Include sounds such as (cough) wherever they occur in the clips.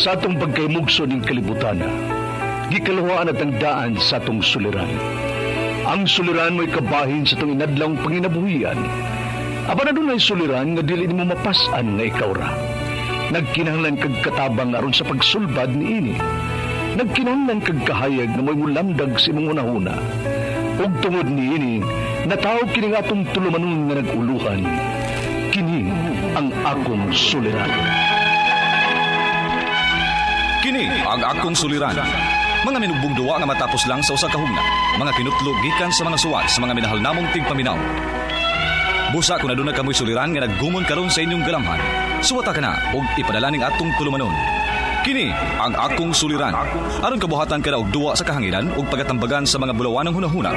Sa atong pagkaymugso ng kalibutan, gikalawaan at ang daan sa atong suliran. Ang suliran mo'y kabahin sa itong inadlang panginabuhian. Aba na doon ay suliran nga dili mo mapasan nga ikaw ra. Nagkinahanglan kag katabang aron sa pagsulbad ni ini. Nagkinahanglan kag kahayag na mo'y mulamdag sa imong unahuna. Ug tungod ni ini, natawag kini nga atong tulumanon nga naguluhan. Kini ang akong suliran. Ang akong suliran. Mga minubong duwa nga matapos lang sa usa ka hugna. Mga kinutlog gikan sa mga suwat sa mga minahal namong tigpaminaw. Busa kung aduna kamoy suliran nga naggumon karon sa inyong galamhan. Suwata ka na og ipadala ning atong tulumanon. Kini ang akong suliran. Aron kabuhatan ka na og duwa sa kahanginan ug pagatambagan sa mga bulawan ng hunahuna.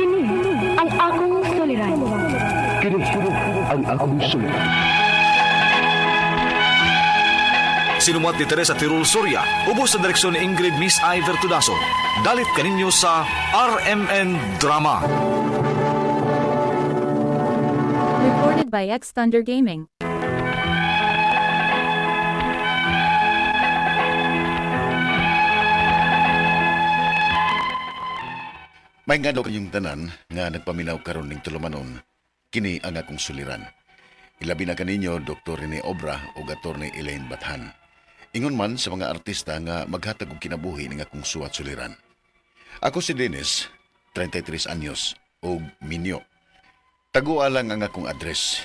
Kini ang akong suliran. Kini ang akong suliran. Sinumat ni Teresa Tirul Soria, ubos sa direksyon ni Ingrid Miss Iver Tudaso. Dalit kaninyo sa RMN Drama. Recorded by X Thunder Gaming. May nga daw kayong tanan nga nagpaminaw karon ning tulumanon, kini ang akong suliran. Ilabi na kaninyo Dr. Rene Obra o Attorney Elaine Bathan. Ingon man sa mga artista nga maghatag og kinabuhi ning akong suwat suliran. Ako si Dennis, 33 anyos, o Minyo. Tagua lang ang akong address.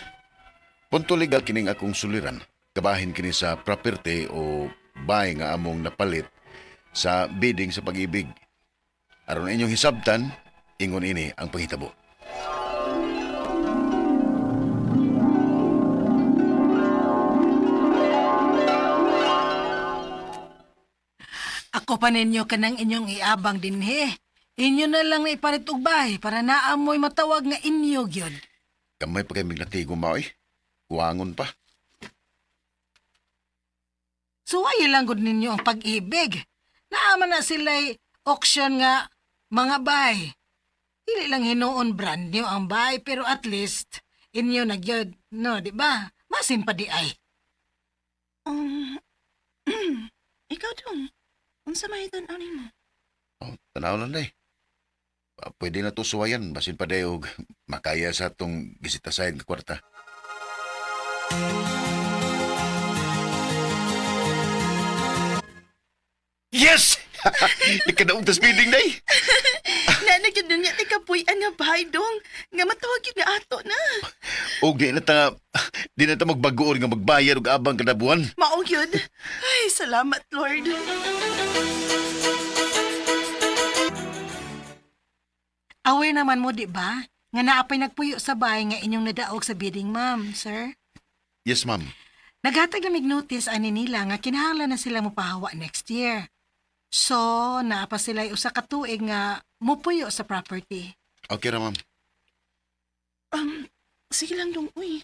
Punto legal kining akong suliran. Kabahin kini sa property o bahay nga among napalit sa bidding sa pag-ibig. Aron inyong hisabtan, ingon ini ang panghitabo. Ako pa ninyo kanang inyong iabang dinhi. Inyo na lang na ipalit og bahay para naamoy matawag nga inyo gyud. Kamay pa kay miglatigo maoy. Kuwangon pa. Suway lang gud ninyo ang pag-ibig. Naaman na sila'y auction nga mga bahay. Dili lang hinuon brand new ang bahay pero at least inyo na gyud, no, di ba? Masin pa di ay. Um, (clears throat) ikaw dong. Unsa may tan mo? Oh, tanaw lang day. Ah, Pwede na to suwayan, basin pa day og (laughs) makaya sa atong bisita sa nga kwarta. Yes! (laughs) Ikadaong tas bidding day. (laughs) Nanagyan na niya ikapuy-an nga bahay dong. Nga matawag yun nga ato na. Og di na ta di na ta magbagoon nga magbayad og abang kada buwan. Maong yun. Ay, salamat, Lord. Aware naman mo, di ba? Nga naapay nagpuyo sa bahay nga inyong nadaog sa bidding, ma'am, sir. Yes, ma'am. Naghatag na notice ani nila nga kinahanglan na sila mopahawa next year. So, naapa sila usa ka tuig nga mupuyo sa property. Okay ra, ma'am. Um, sige lang dong, uy.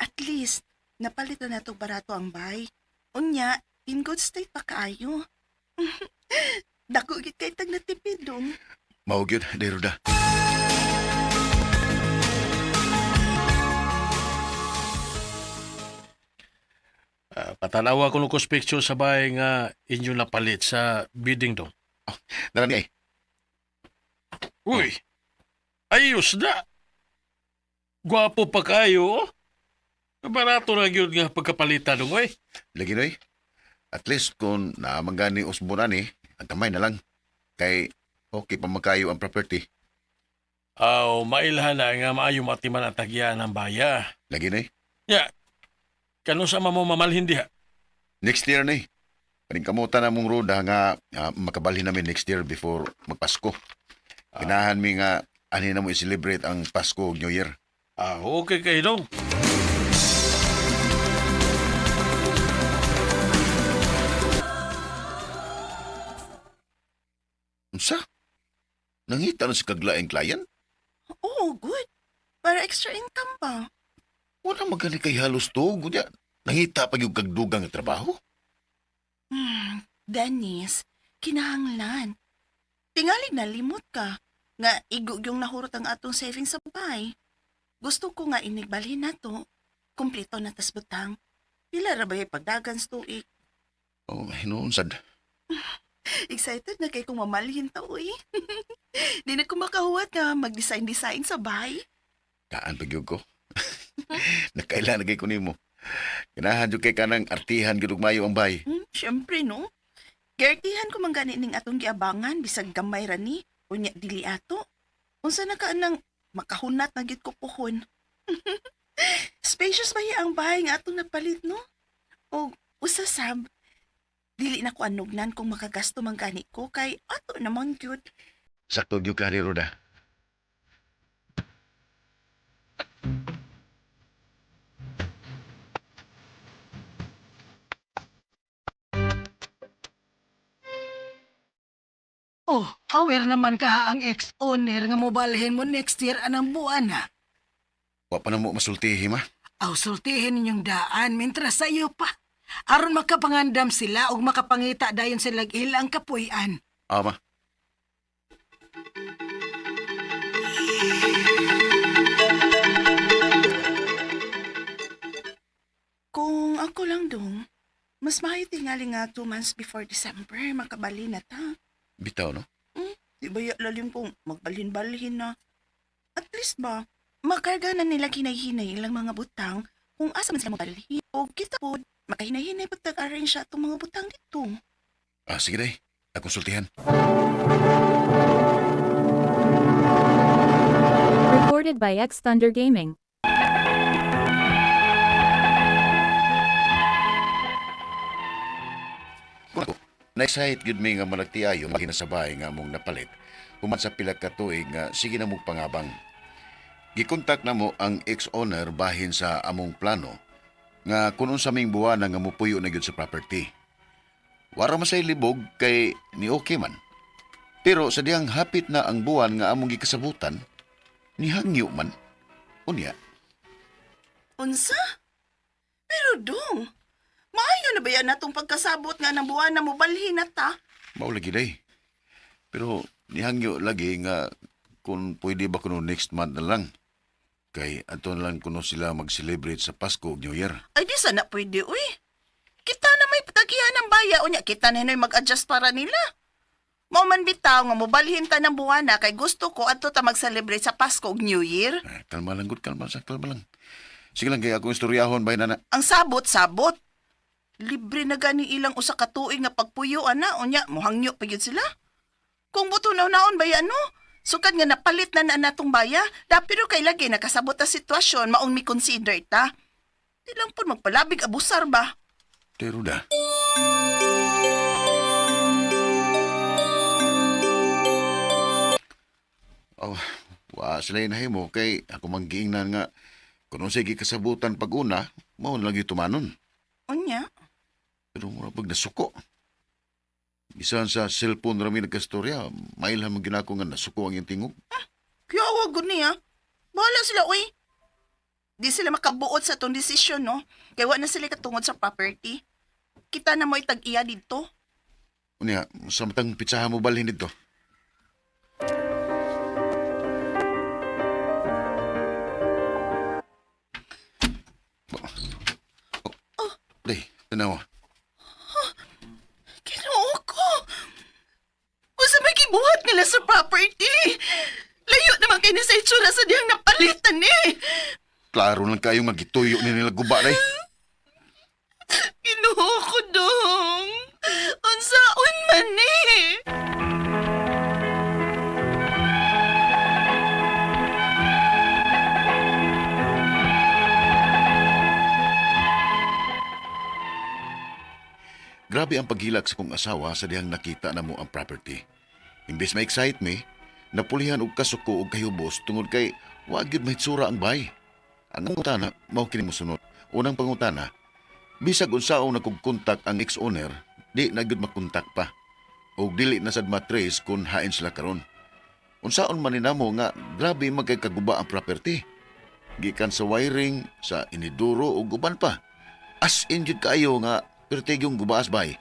At least, napalitan na to barato ang bahay. Unya, in good state pa kaayo. (laughs) Dako git kay tag natipid dong. Mao gyud, Deruda. Ah, patanawa ko nung picture sa bahay nga inyo napalit sa bidding dong. Narani ay. Uy! Ayos na! Gwapo pa kayo, oh. Barato na yun nga pagkapalitan dong, oy. Lagi noy. At least kung naamang ni usbunan ni, ang kamay na lang. Kay okay pa magkayo ang property. Aw, mailhan na nga maayo matiman at tagyan ng baya. Lagi noy. Ya, kano sa mo mamalhin diha? Next year na eh. Paring kamutan na mong roda nga ah, makabalhin namin next year before magpasko. Ganahan mi nga ani na mo i-celebrate ang Pasko ug New Year. Ah, okay kayo dong. Unsa? Nangita na si kaglaeng client? Oo, good. Para extra income pa. Wala magani kay halos to. Gudya, nangita pa yung kagdugang trabaho. Hmm, Dennis, kinahanglan. Tingali na limot ka. Nga igug yung nahurot ang atong savings sa bahay. Gusto ko nga inigbalhin na to. Kompleto na tas butang. Pila ra ba pagdagan sa tuig? Oh, hinuon sad. (sighs) Excited na kay kung mamalhin ta, (laughs) uy. Di na ko makahuwat nga mag-design-design sa bahay. Kaan pagyog ko. (laughs) Nakailan na kay ko nimo. Ganahan jud kay kanang artihan gyud ug mayo ang bay. Hmm, syempre, no? Gertihan ko man gani ning atong giabangan, bisag gamay ra ni, unya dili ato. Unsa na ka makahunat na gid ko pohon. (laughs) Spacious ba ang bahay nga atong napalit, no? O usa sab, dili na ko anugnan kung makagasto man gani ko kay ato naman gyud. Sakto gyud ka ni Roda. Oh, aware naman ka ang ex-owner nga mobalhin mo next year anang buwan na. Wa pa na mo masultihi ma. Aw, sultihin ninyong daan, mintras sa iyo pa. Aron makapangandam sila o makapangita dayon sila ilang kapuyan. Ama. Kung ako lang dong, mas maayo tingali nga two months before December, makabali na ta. Bitaw no. Di ba lalim kung magbalhin-balhin na? At least ba, makarga na nila kinay-hinay ilang mga butang kung asa man sila mabalhin. O kita po, makahinay-hinay pag tag-arrange siya itong mga butang dito. Ah, sige day. Akong sultihan. Recorded by X Thunder Gaming. Na-excite gyud mi nga managtiayo mahina sa bahay nga mong napalit. Human sa pila ka tuig nga sige na mong pangabang. Gikontak na mo ang ex-owner bahin sa among plano nga kung unsa ming buwan nga mupuyo na gyud sa property. Wara man say libog kay ni okay man. Pero sa diyang hapit na ang buwan nga among gikasabutan, ni hangyo man. Unya, Unsa? Pero dong, maayo na ba yan natong pagkasabot nga ng buwan na mobalhin na ta? mao lagi day. Pero nihangyo lagi nga kung pwede ba kuno next month na lang. Kay ato na lang kuno sila mag-celebrate sa Pasko ug New Year. Ay di sana pwede, uy. Kita na may patagihan ng baya, unya kita na yun mag-adjust para nila. Mao man bitaw nga mobalhin ta ng buwan na kay gusto ko adto ta mag-celebrate sa Pasko ug New Year. Ah, kalma lang gud, kalma sa kalma lang. Sige lang kay akong istoryahon bay na Ang sabot-sabot. Libre na gani ilang usa ka tuig nga pagpuyo ana unya mohangyo pa gyud sila. Kung buto na naon ba yan, no? Sukad nga napalit na na natong baya, da pero kay lagi nakasabot ta sitwasyon maong mi consider ta. Di lang po magpalabig abusar ba? Pero da. Oh, wa sila mo kay ako manggiingnan nga kung sige kasabutan pag una, mao na lagi tumanon. Unya, Pero mura pag nasuko. Bisan sa cellphone rami nagkastorya, mailhan mo ginako nga nasuko ang iyong tingog. kaya wag gud niya. Bahala sila, uy. Di sila makabuot sa tong desisyon, no? Kaya wa na sila katungod sa property. Kita na mo itag-iya dito. Unya, samtang pitsahan mo balhin dito. Klaro lang kayo magituyo ni nila guba (laughs) day. Ginoo ko dong. Unsaon man eh. Grabe ang paghilak sa kong asawa sa dihang nakita na mo ang property. Imbes ma-excite me, napulihan og kasuko og kahubos tungod kay wa gyud mahitsura ang bay. Ang pangutana, mao kini mo sunod. Unang pangutana, bisag unsaon nagkugkontak ang ex-owner, di na gyud makontak pa. Og dili na sad matrace kung hain sila karon. Unsaon man ninamo nga grabe magkay kaguba ang property. Gikan sa wiring, sa iniduro ug uban pa. As in gyud kaayo nga pertigyong gubaas bay.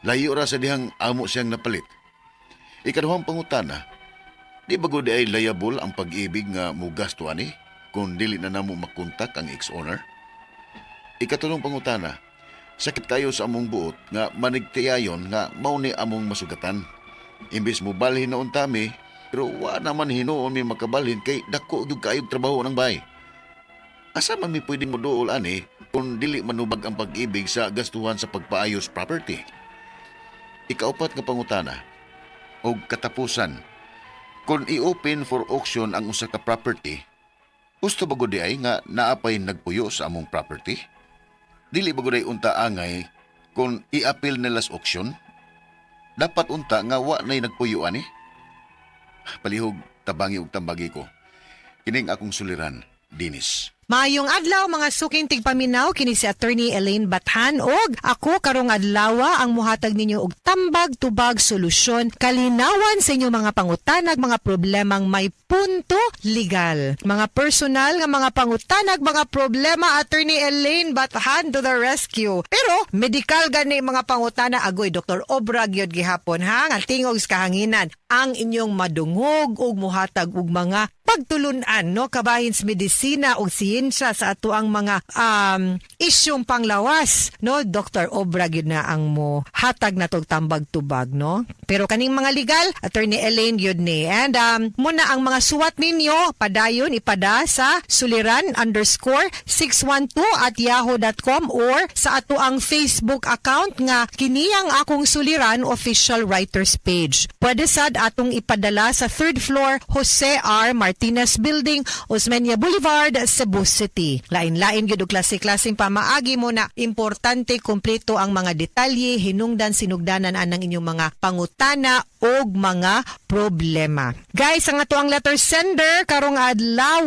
Layo ra sa dihang amo siyang napalit. Ikaduhang pangutana, di ba gud ay liable ang pag-ibig nga mugasto ani kung dili na namo makontak ang ex-owner? ikatulong pangutana. Sakit kayo sa among buot nga manigtiayon nga mao ni among masugatan. Imbis mo balhin noon tami, pero wa naman hinuon mi makabalhin kay dako gyud kaayog trabaho ng bay. Asa man mi pwede mo dool ani kung dili manubag ang pag-ibig sa gastuhan sa pagpaayos property. Ikaupat nga pangutana og katapusan. Kung i-open for auction ang usa ka property, gusto ba gud ay nga naapay nagpuyo sa among property? Dili ba gud ay unta angay kung i-appeal nila sa auction? Dapat unta nga wa nay nagpuyo ani. Palihog tabangi ug tambagi ko. Kining akong suliran, Dinis. Mayong adlaw mga suking tigpaminaw kini si attorney Elaine Bathan og ako karong adlawa ang muhatag ninyo og tambag tubag solusyon kalinawan sa inyong mga pangutanag mga problemang may punto legal. Mga personal nga mga pangutanag mga problema attorney Elaine Bathan to the rescue. Pero medical gani mga pangutana agoy Dr. Obra gyud gihapon ha nga tingog sa kahanginan ang inyong madungog og muhatag og mga pagtulunan no? Kabahin sa medisina o siyensya sa ato ang mga um, isyong panglawas no? Dr. Obra gyud na ang mo hatag na tog tambag tubag no? Pero kaning mga legal attorney Elaine gyud ni. And um, muna ang mga suwat ninyo padayon ipada sa suliran underscore 612 at yahoo.com or sa ato ang Facebook account nga kini ang akong suliran official writers page. Pwede sad atong ipadala sa third floor Jose R. Martinez Building, Osmeña Boulevard, Cebu City. Lain-lain gyud og klase-klaseng pamaagi mo na importante kumpleto ang mga detalye hinungdan sinugdanan anang inyong mga pangutana og mga problema. Guys, ang ato ang letter sender karong adlaw,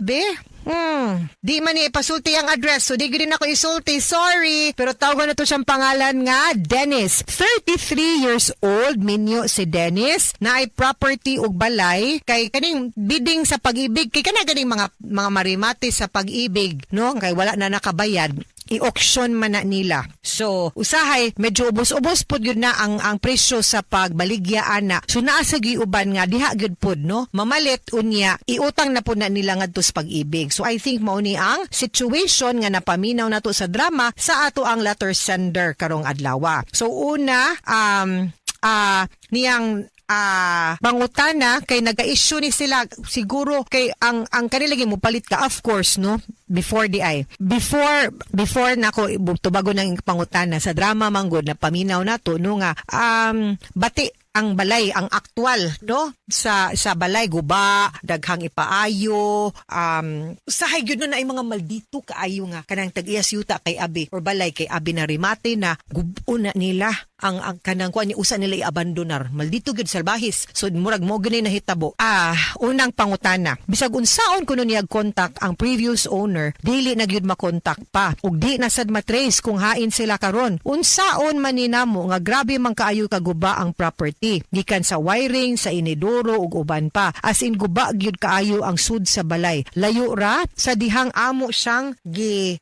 be Hmm, di man ni ipasulti ang address, so di gid ako isulti, sorry. Pero tawagan na to siyang pangalan nga, Dennis. 33 years old, minyo si Dennis, na ay property ug balay, kay kaning bidding sa pag-ibig, kay kana ganing mga, mga marimati sa pag-ibig, no? Kay wala na nakabayad i-auction man na nila. So, usahay, medyo ubos-ubos pod yun na ang, ang presyo sa pagbaligyaan na. So, naa sa giuban nga, diha gyud pod, no? Mamalit, unya, iutang na po na nila nga sa pag-ibig. So, I think mauni ang situation nga napaminaw na to sa drama sa ato ang letter sender karong adlawa. So, una, um, ah niyang ah mangutana kay naga-issue ni sila. Siguro kay ang ang kanila mo palit ka of course no? Before di ay. Before before nako tubago ng pangutana sa drama manggod na paminaw nato no nga um bati ang balay ang aktual no? Sa sa balay guba daghang ipaayo um usahay gyud no na ay mga maldito kaayo nga. Kanang tag-iyas yuta kay abi or balay kay abi na rimate na gubo na nila ang, ang kanang kuan niya usa nila i-abandonar. Maldito gyud salbahis. So murag mo gani nahitabo ah unang pangutana. Bisag unsaon kuno niya contact ang previous owner dili na gyud makontak pa. Ug di na sad matrace kung hain sila karon. Unsaon man ninamo nga grabe man kaayo kaguba ang property. Gikan sa wiring sa inidoro ug uban pa. As in guba gyud kaayo ang sud sa balay. Layo ra sa dihang amo siyang gi,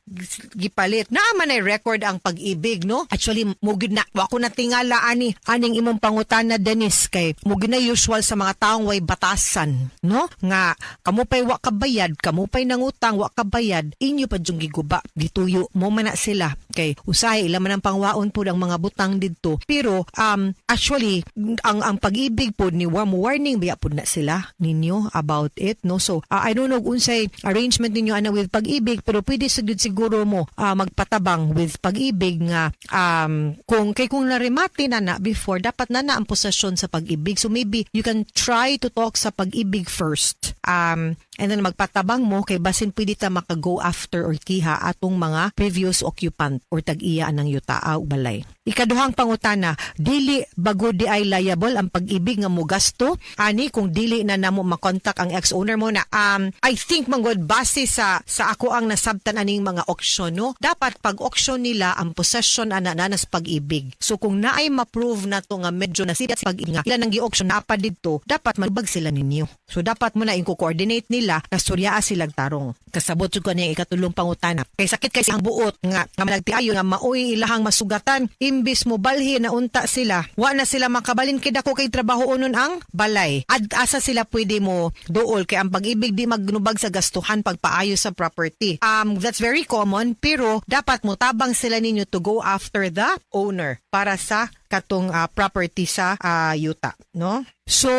gipalit naa man ay record ang pag-ibig no? Actually mugid na wa ko natingala ani aning imong pangutana Dennis kay mugid na usual sa mga taong way batasan no? Nga kamo pay wa kabayad kamo pay nangutang wa kabayad inyo pa jung giguba gituyo mo man na sila. Kay usahay ila man ang pangwaon pud ang mga butang didto. Pero um actually ang ang pag-ibig po ni wa mo warning biya pud na sila ninyo about it no? So uh, I don't know unsay arrangement ninyo ana with pag-ibig pero pwede sagud siguro mo ah, magpatabang with pag-ibig nga um kung kay kung narimati na na before dapat na na ang posesyon sa pag-ibig. So maybe you can try to talk sa pag-ibig first. Um and then magpatabang mo kay basin pwede ta makago after or kiha atong mga previous occupant or tag-iya ng yutaa o balay. Ikaduhang pangutana dili bago di ay liable ang pag-ibig nga mo gasto ani kung dili na namo makontak ang ex-owner mo na um I think manggod base sa sa ako ang nasabtan aning mga auction no? Dapat pag auction nila ang possession ana na nas pag-ibig. So kung naay ma-prove na to nga medyo na sila sa pag-ibig nga ilan ang gi-auction na pa didto dapat magbag sila ninyo. So dapat mo na inko-coordinate nila nila nga suryaa silang tarong. Kasabot jud ko niya ikatulong pangutana. Kay sakit kay ang buot nga nga managtiayo nga maoy ilahang masugatan imbis mo balhi na unta sila. Wa na sila makabalin kay dako kay trabaho unon ang balay. Ad asa sila pwede mo duol kay ang pag-ibig di magnubag sa gastuhan pagpaayo sa property. Um that's very common pero dapat mo tabang sila ninyo to go after the owner para sa katong ah, property sa ah, yuta, no? So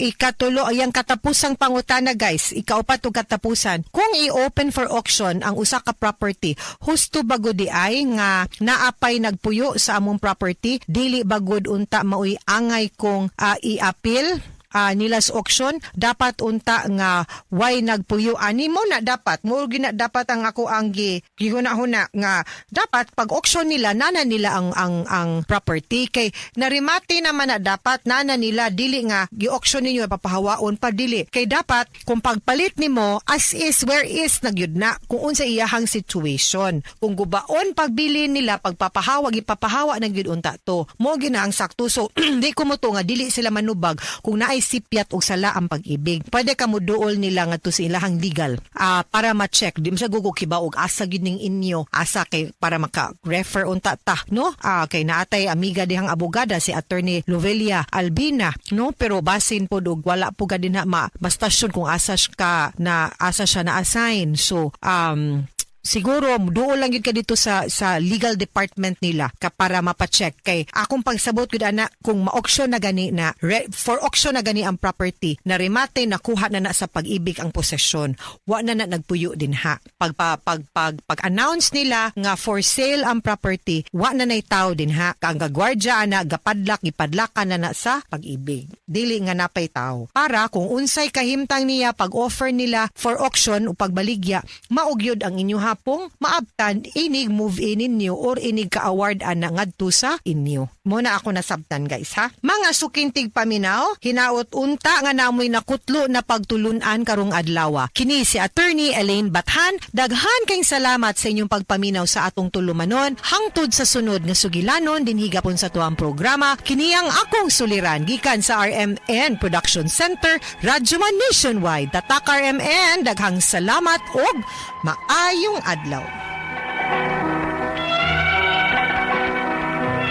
ikatulo ayang katapusang pangutana guys. Ikaupat og katapusan. Kung i-open for auction ang usa ka property husto bago di ay nga naapay nagpuyo sa among property dili bagod unta maoy angay kong ah, i-appeal ah, nila sa auction dapat unta nga why nagpuyo. Ani mo na dapat mo gina dapat ang ako ang gi gihuna-huna nga dapat pag auction nila nana nila ang ang ang property. Kay narimati naman na dapat nana nila dili nga gi-auction ninyo papahawaon pa dili. Kay dapat kung pagpalit nimo as is where is nagyud na kung unsa iyahang situation. Kung gubaon pagbili nila pagpapahawag ipapahawa na gyud unta to. Mo gina ang sakto. So (clears throat) di ko mo to nga dili sila manubag kung naay sipyat og sala ang pag-ibig. Pwede ka mo duol nila nga to sa ilahang legal ah, para ma-check. Di mo siya gugukiba og asa gyud ning inyo asa kay para maka-refer unta ta no? Ah, kay naatay amiga dihang abogada si attorney Lovelia Albina no? Pero basin po og wala po ka din na ma bastasyon kung asa ka na asa siya na assign so um Siguro duol lang yun ka dito sa sa legal department nila ka para mapacheck kay akong pagsabot gud ana kung ma-auction na gani na re- for auction na gani ang property na remate nakuha na na sa pag-ibig ang posesyon. Wa na na nagpuyo din ha. Pag pa, pag pag, pag announce nila nga for sale ang property wa na nay tao din ha. Kang gagwardya na gapadlak gipadlakan na na sa pag-ibig. Dili nga napay tao. Para kung unsay kahimtang niya pag offer nila for auction o pagbaligya maugyod ang inyo hapong maabtan inig move in ninyo or inig ka-award ana ngadto sa inyo. Mo na ako nasabtan guys ha? Mga sukintig paminaw hinaot unta nga namoy nakutlo na pagtulunan karong adlaw kini si attorney Elaine Bathan daghan kayong salamat sa inyong pagpaminaw sa atong tulumanon. Hangtod sa sunod nga sugilanon din higapon sa tuang programa kini ang akong suliran gikan sa RMN Production Center Radyo Man Nationwide. Tatak RMN daghang salamat og maayong adlaw